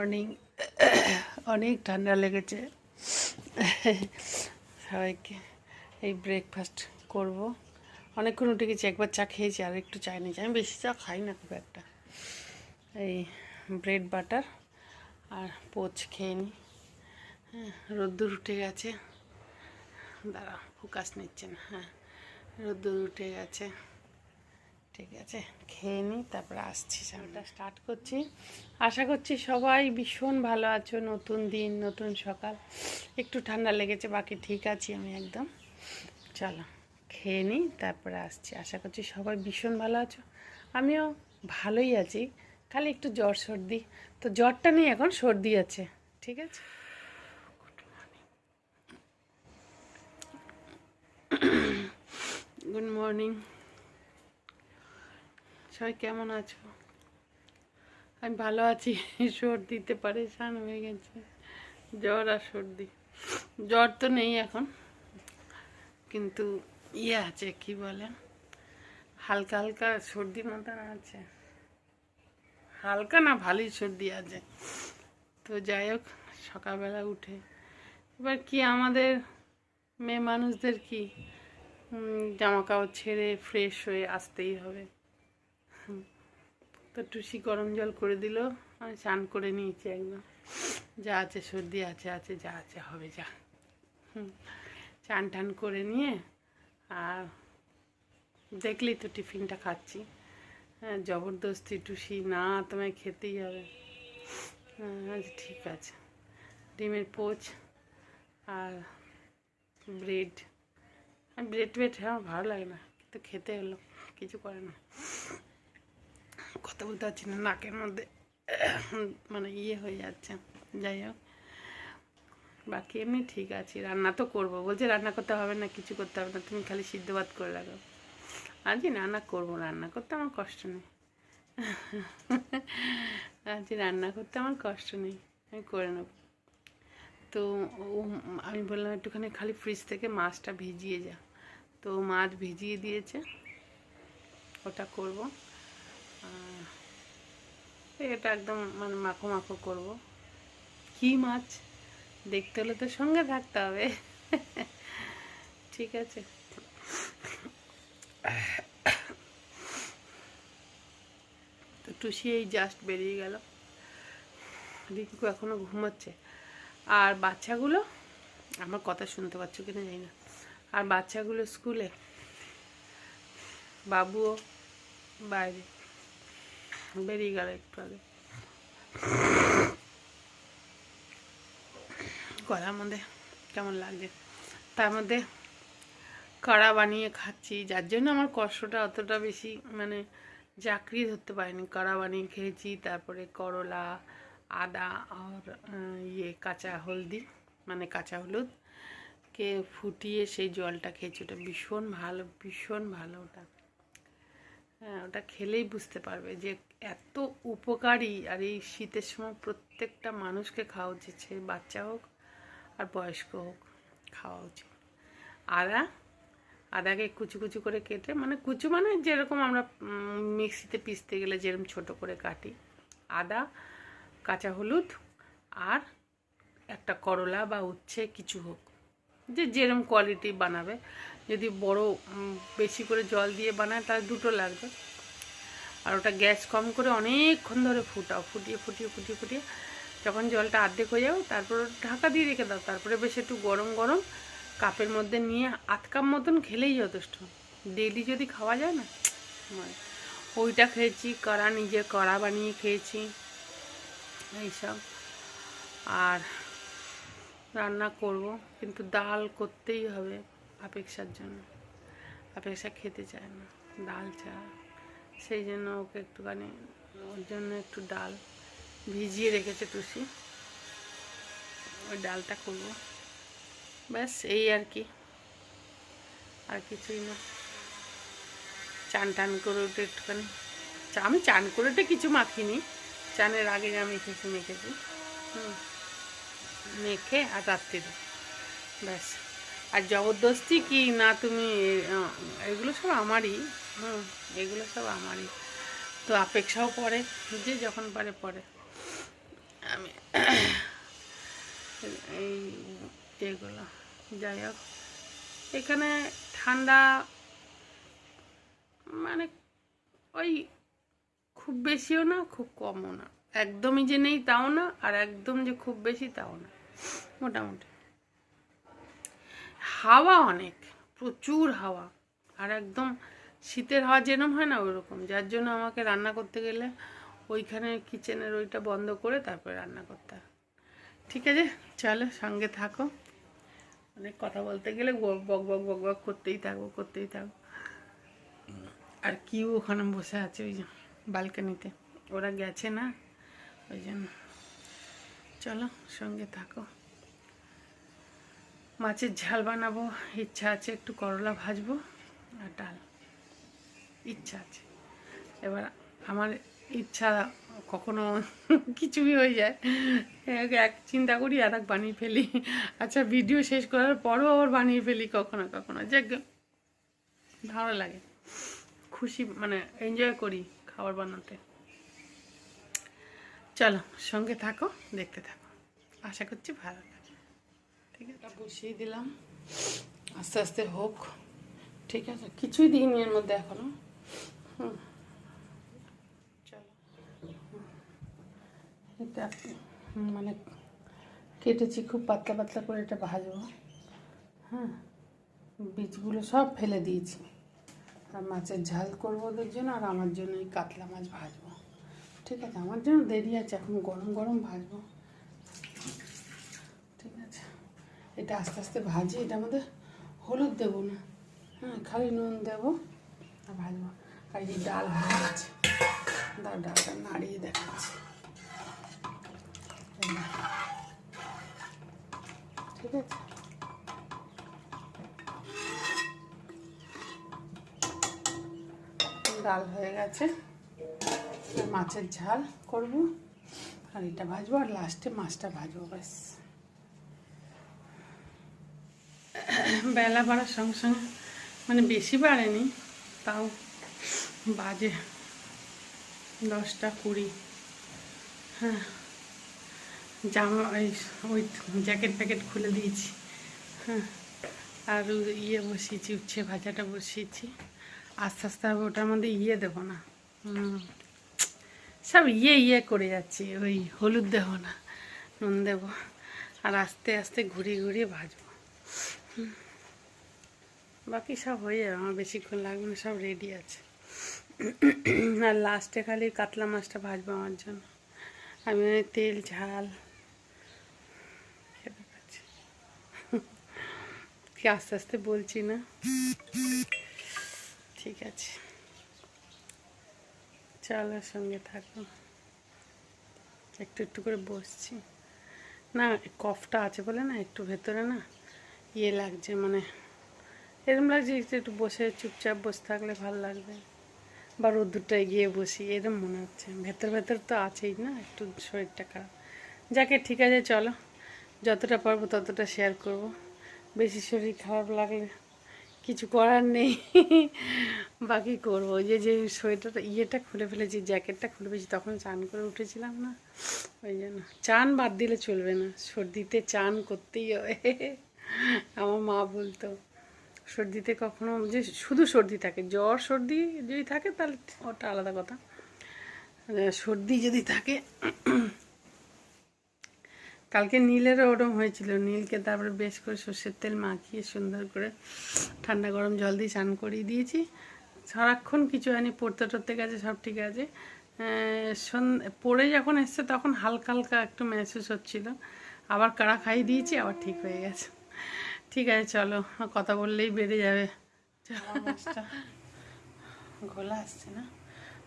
Morning অনেক ঠান্ডা লেগেছে। সবাইকে এই ব্রেকফাস্ট করব। অনেকক্ষণ উঠে গেছি, একবার চা খেয়েছি, আর একটু চা নিয়েছি। আমি বেশি চা খাই না খুব একটা। এই ব্রেড বাটার আর পোচ খেয়ে নিই হ্যাঁ রোদ্দুর উঠে গেছে। দাঁড়া ফোকাস নিচ্ছে না। হ্যাঁ রোদ্দুর উঠে গেছে। ঠিক আছে? খেয়ে নিই তারপরে আসছি সামনেটা স্টার্ট করছি। আশা করছি সবাই ভীষণ ভালো আছো নতুন দিন নতুন সকাল। একটু ঠান্ডা লেগেছে বাকি ঠিক আছি আমি একদম। চলো খেয়ে নিই তারপরে আসছি। আশা করছি সবাই ভীষণ ভালো আছো। আমিও ভালোই আছি। খালি একটু জ্বর সর্দি। তো জ্বরটা নেই এখন সর্দি আছে ঠিক আছে? গুড মর্নিং সবাই কেমন আছো? আমি ভালো আছি সর্দিতে পারে পারেশান হয়ে গেছে, জ্বর আর সর্দি। জ্বর তো নেই এখন, কিন্তু ইয়ে আছে, কি বলে, হালকা হালকা সর্দি মতন আছে। হালকা না ভালোই সর্দি আছে। তো যাই হোক, সকালবেলা উঠে। এবার কি আমাদের মেয়ে মানুষদের কি? জামা কাপড় ছেড়ে ফ্রেশ হয়ে আসতেই হবে। তো টুসি গরম জল করে দিল আমি স্নান করে নিয়েছি একদম। যা আছে সর্দি আছে আছে, যা আছে, হবে, যা। চান টান করে নিয়ে, আর দেখলেই তো টিফিনটা খাচ্ছি। হ্যাঁ জবরদস্তি টুসি, না, তোমায় খেতেই হবে। হ্যাঁ ঠিক আছে। ডিমের পোচ আর ব্রেড। ব্রেড ব্রেড আমার ভালো লাগে না, কিন্তু খেতে হলো, কিছু করে না। কথা বলতে পারছি না, নাকের মধ্যে মানে ইয়ে হয়ে যাচ্ছে। যাই হোক, বাকি এমনি ঠিক আছে, রান্না তো করব। বলছে রান্না করতে হবে না, কিছু করতে হবে না, তুমি খালি সিদ্ধ ভাত করে রাখো। আজকে রান্না করব, রান্না করতে আমার কষ্ট নেই। আজকে রান্না করতে আমার কষ্ট নেই, আমি করে নেব। তো ও, আমি বললাম একটুখানি খালি ফ্রিজ থেকে মাছটা ভিজিয়ে যা। তো মাছ ভিজিয়ে দিয়েছে, ওটা করব। এটা একদম মানে মাখো মাখো করব। কি মাছ? দেখতে হলে তো সঙ্গে থাকতে হবে। ঠিক আছে। তো টুসি এই জাস্ট বেরিয়ে গেল। রিঙ্কু এখনও ঘুমাচ্ছে। আর বাচ্চাগুলো? আমার কথা শুনতে পাচ্ছ কিনা জানি না। আর বাচ্চাগুলো স্কুলে? বাবুও বাইরে। বেরিয়ে গেল একটু আগে। গলার মধ্যে কেমন লাগছে? তার মধ্যে কড়া বানিয়ে খাচ্ছি, যার জন্য আমার কষ্টটা অতটা বেশি মানে চাকরি ধরতে পারিনি। কড়া বানিয়ে খেয়েছি, তারপরে করলা, আদা আর ইয়ে কাঁচা হলদি মানে কাঁচা হলুদ কে ফুটিয়ে সেই জলটা খেয়েছি। ওটা ভীষণ ভালো ভীষণ ভালো ওটা। হ্যাঁ ওটা খেলেই বুঝতে পারবে যে এত উপকারী আর এই শীতের সময় প্রত্যেকটা মানুষকে খাওয়া উচিত, সে বাচ্চা হোক আর বয়স্ক হোক, খাওয়া উচিত। আদা, আদাকে কুচু কুচু করে কেটে মানে কুচু মানে যেরকম আমরা মিক্সিতে পিসতে গেলে যেরকম ছোট করে কাটি। আদা, কাঁচা হলুদ আর একটা করলা বা উচ্ছে কিছু হোক, যে যেরকম কোয়ালিটি বানাবে। যদি বড় বেশি করে জল দিয়ে বানায়, তাহলে দুটো লাগবে। আর ওটা গ্যাস কম করে অনেকক্ষণ ধরে ফুটাও, ফুটিয়ে ফুটিয়ে ফুটিয়ে ফুটিয়ে। যখন জলটা আর্ধেক হয়ে যাবে, তারপর ঢাকা দিয়ে রেখে দাও। তারপরে বেশ একটু গরম গরম কাপের মধ্যে নিয়ে আধ কাপ মতন খেলেই যথেষ্ট। ডেলি যদি খাওয়া যায় না ওইটা খেয়েছি কড়া নিজে কড়া বানিয়ে খেয়েছি, এইসব। আর রান্না করব, কিন্তু ডাল করতেই হবে। আপেক্ষার জন্য। আপেক্ষা খেতে চায় না, ডাল ছাড়া সেই জন্য ওকে একটুখানি, ওর জন্য একটু ডাল ভিজিয়ে রেখেছে টুসি ওই ডালটা করব। ব্যাস, এই আর কি। আর কিছুই না। চান টান করে উঠে একটুখানি। চা- আমি চান করে উঠে কিছু মাখিনি। চানের আগে যা মেখেছি মেখেছি। হুম, মেখে আর রাত্রিরে। ব্যাস। আর জবরদস্তি কি? না, তুমি এগুলো সব আমারই। হুম, এগুলো সব আমারই। তো অপেক্ষাও পড়ে যে যখন পারে পড়ে আমি এই এগুলো যাই হোক। এখানে ঠান্ডা মানে ওই খুব বেশিও না, খুব কমও না। একদমই যে নেই তাও না, আর একদম যে খুব বেশি তাও না। মোটামুটি। হাওয়া অনেক, প্রচুর হাওয়া। আর একদম শীতের হাওয়া যেরম হয় না ওইরকম যার জন্য আমাকে রান্না করতে গেলে ওইখানে কিচেনের ওইটা বন্ধ করে তারপরে রান্না করতে হয়। ঠিক আছে? চলো সঙ্গে থাকো। অনেক কথা বলতে গেলে বক বক বক বক করতেই থাকব করতেই থাকব আর কিউ ওখানে বসে আছে ওই বালকানিতে। ওরা গেছে না, ওই জন্য। চলো সঙ্গে থাকো। মাছের ঝাল বানাবো। ইচ্ছা আছে একটু করলা ভাজবো আর ডাল। ইচ্ছা আছে। এবার আমার ইচ্ছা কখনো কিছুই হয়ে যায়। এক চিন্তা করি আর এক বানিয়ে ফেলি। আচ্ছা ভিডিও শেষ করার পরও আবার বানিয়ে ফেলি কখনো কখনো। যে ভালো লাগে। খুশি মানে এনজয় করি খাবার বানাতে। চলো, সঙ্গে থাকো, দেখতে থাকো। আশা করছি ভালো। আছে বসিয়ে দিলাম। আস্তে আস্তে হোক। ঠিক আছে, কিছুই দিইনি এর মধ্যে এখনও। হুম। এটা মানে কেটেছি, খুব পাতলা পাতলা করে এটা ভাজবো। হ্যাঁ বীজগুলো সব ফেলে দিয়েছি। আর মাছের ঝাল করব ওদের জন্য, আর আমার জন্য এই কাতলা মাছ ভাজবো। ঠিক আছে, আমার জন্য দেরি আছে, এখন গরম গরম ভাজবো ঠিক আছে এটা আস্তে আস্তে ভাজি, এটা আমাদের হলুদ দেবো না। হ্যাঁ খালি নুন দেবো আর ভাজবো। আর এই ডাল গেছে দাও ডালটা নাড়িয়ে দেখাচ্ছি। ঠিক আছে? ডাল হয়ে গেছে। মাছের ঝাল করব। আর এটা ভাজবো, আর লাস্টে মাছটা ভাজবো, ব্যাস। বেলা বাড়ার সঙ্গে সঙ্গে মানে বেশি বাড়েনি, তাও বাজে দশটা কুড়ি। হ্যাঁ জামা ওই ওই জ্যাকেট প্যাকেট খুলে দিয়েছি। হ্যাঁ আর ইয়ে বসিয়েছি, উচ্ছে ভাজাটা বসিয়েছি। আস্তে আস্তে হবে ওটার মধ্যে ইয়ে দেবো না। সব ইয়ে ইয়ে করে যাচ্ছি, ওই হলুদ দেবো না, নুন দেবো। আর আস্তে আস্তে ঘুরিয়ে ঘুরিয়ে ভাজবো। বাকি সব হয়ে যাবে, আমার বেশিক্ষণ লাগবে না, সব রেডি আছে। আর লাস্টে খালি কাতলা মাছটা ভাজবো আমার জন্য। আমি তেল, ঝাল, খেতে কি আস্তে আস্তে বলছি না? ঠিক আছে। চলো সঙ্গে থাকো। একটু একটু করে বসছি। না, কফটা আছে বলে না, একটু ভেতরে না। ইয়ে লাগছে মানে এরকম লাগছে একটু বসে চুপচাপ বসে থাকলে ভালো লাগবে। বা রোদ্দুরটায় গিয়ে বসি এরকম মনে হচ্ছে। ভেতর ভেতর তো আছেই না, একটু শরীরটা খারাপ। যাকে ঠিক আছে চলো, যতটা পারব ততটা শেয়ার করব। বেশি শরীর খারাপ লাগলে কিছু করার নেই। বাকি করব। যে যে সোয়েটারটা, ইয়েটা খুলে ফেলেছি, জ্যাকেটটা খুলে ফেলেছি, তখন চান করে উঠেছিলাম না। ওই জন্য। চান বাদ দিলে চলবে না। সর্দিতে চান করতেই হবে। আমার মা বলতো, সর্দিতে কখনো যে শুধু সর্দি থাকে, জ্বর, সর্দি যদি থাকে তাহলে ওটা আলাদা কথা। সর্দি যদি থাকে, কালকে নীলেরও ওরম হয়েছিল। নীলকে তারপরে বেশ করে সর্ষের তেল মাখিয়ে সুন্দর করে ঠান্ডা গরম জল দিয়ে স্নান করিয়ে দিয়েছি। সারাক্ষণ কিছু হয়নি, পড়তে টরতে গেছে, সব ঠিক আছে। পড়ে যখন এসছে তখন হালকা হালকা একটু মেহসুস হচ্ছিল। আবার কাড়া খাইয়ে দিয়েছি, আবার ঠিক হয়ে গেছে। ঠিক আছে চলো। কথা বললেই বেড়ে যাবে। ঘোলা আসছে না?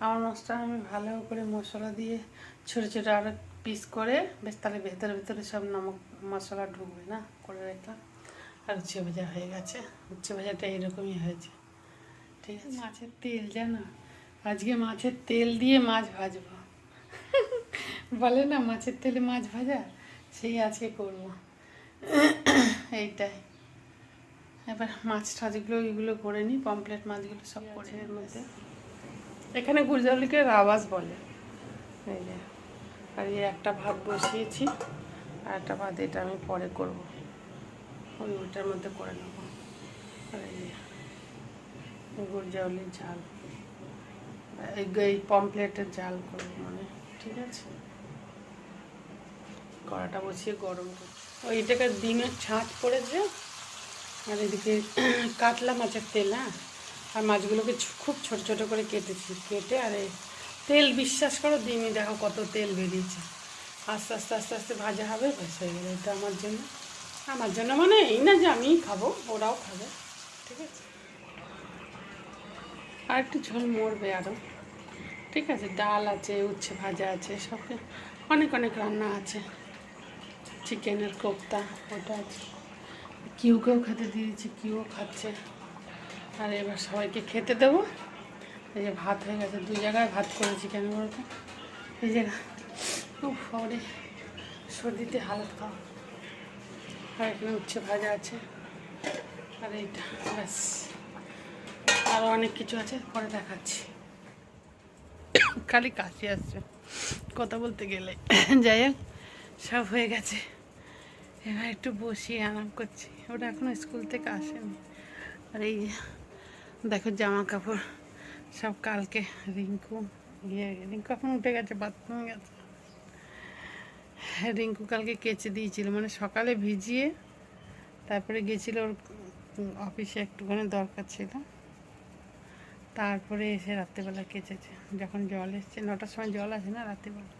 আমার মাছটা আমি ভালো করে মশলা দিয়ে ছোটো ছোটো আরও পিস করে বেশ তাহলে ভেতরে ভেতরে সব নমক মশলা ঢুকবে না? করে রাখলাম। আর উচ্ছে ভাজা হয়ে গেছে। উচ্ছে ভাজাটা এরকমই হয়েছে। ঠিক আছে? মাছের তেল জানো আজকে মাছের তেল দিয়ে মাছ ভাজবো। বলে না মাছের তেলে মাছ ভাজা? সেই আজকে করব। এইটাই। এবার মাছ টাছগুলো এগুলো করে নিই পমপ্লেট মাছগুলো সব করে এর মধ্যে। এখানে গুলজালিকে রাওয়াজ বলে। এই যে আর এই একটা ভাত বসিয়েছি আর একটা ভাত এটা আমি পরে করব। ওই ওইটার মধ্যে করে নেব। আর এই যে গুড় জাউলির ঝাল। এই পমপ্লেটের জাল করব মানে ঠিক আছে? কড়াটা বসিয়ে গরম করছি। ওইটাকে ডিমের ছাঁচ পড়েছে আর এদিকে কাতলা মাছের তেল হ্যাঁ? আর মাছগুলোকে খুব ছোট ছোট করে কেটেছি, কেটে আর তেল বিশ্বাস করো ডিমই দেখো কত তেল বেরিয়েছে। আস্তে আস্তে আস্তে আস্তে ভাজা হবে, ব্যাস হয়ে গেলে। এটা আমার জন্য। আমার জন্য মানে এই না যে আমিই খাব, ওরাও খাবে, ঠিক আছে? আর একটু ঝোল মরবে আরও ঠিক আছে? ডাল আছে, উচ্ছে ভাজা আছে, সব অনেক অনেক রান্না আছে। চিকেনের কোপ্তা, ওটা আছে। কিউকেও খেতে দিয়েছি, কিউ খাচ্ছে। আর এবার সবাইকে খেতে দেবো। এই যে ভাত হয়ে গেছে দুই জায়গায় ভাত করেছি কেন বলতো? এই জায়গা খুব ফরে সর্দিতে হালত খাওয়া। আর এখানে উচ্ছে ভাজা আছে। আর এইটা, ব্যাস। আরও অনেক কিছু আছে, পরে দেখাচ্ছি। খালি কাশি আসছে। কথা বলতে গেলে। যাই হোক, সব হয়ে গেছে। এবার একটু বসি আরাম করছি। ওটা এখনও স্কুল থেকে আসেনি। আর এই দেখো জামা কাপড় সব কালকে রিঙ্কু ইয়ে রিঙ্কু এখন উঠে গেছে বাথরুমে গেছে। রিঙ্কু কালকে কেচে দিয়েছিল মানে সকালে ভিজিয়ে তারপরে গেছিল ওর অফিসে একটুখানি দরকার ছিল। তারপরে এসে রাত্রেবেলা কেচেছে। যখন জল এসছে, নটার সময় জল আসে না রাত্রিবেলা?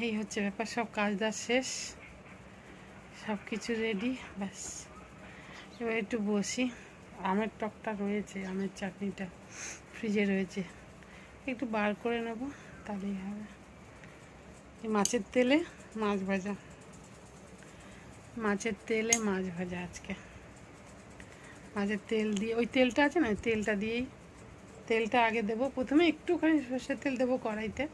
এই হচ্ছে ব্যাপার, সব কাজ দাজ শেষ। সব কিছু রেডি ব্যাস। এবার একটু বসি। আমের টকটা রয়েছে, আমের চাটনিটা ফ্রিজে রয়েছে। একটু বার করে নেব, তাহলেই হবে। এই মাছের তেলে মাছ ভাজা। মাছের তেলে মাছ ভাজা আজকে। মাছের তেল দিয়ে, ওই তেলটা আছে না তেলটা দিয়েই, তেলটা আগে দেবো। প্রথমে একটুখানি সর্ষের তেল দেবো কড়াইতে।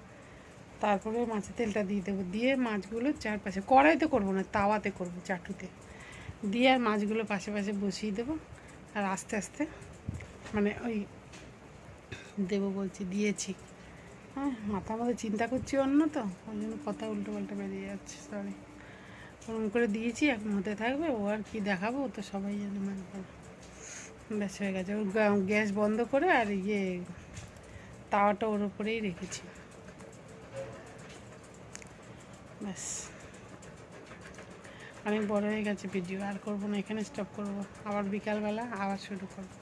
তারপরে মাছের তেলটা দিয়ে দেবো। দিয়ে মাছগুলো চারপাশে, কড়াইতে করব না, তাওয়াতে করব চাটুতে দিয়ে আর মাছগুলো পাশে পাশে বসিয়ে দেবো। আর আস্তে আস্তে মানে ওই দেবো বলছি, দিয়েছি। হ্যাঁ মাথার মধ্যে চিন্তা করছি অন্য তো, ওই জন্য কথা উল্টো পাল্টা বেরিয়ে যাচ্ছে সরি ওরকম করে দিয়েছি, এখন হতে থাকবে, ও আর কি দেখাবো, ও তো সবাই জানে মানে ব্যাস হয়ে গেছে গা- গ্যাস বন্ধ করে আর ইয়ে তাওয়াটা ওর উপরেই রেখেছি। ব্যাস। অনেক বড় হয়ে গেছে, ভিডিও আর করব না, এখানে স্টপ করব। আবার বিকালবেলা আবার শুরু করব।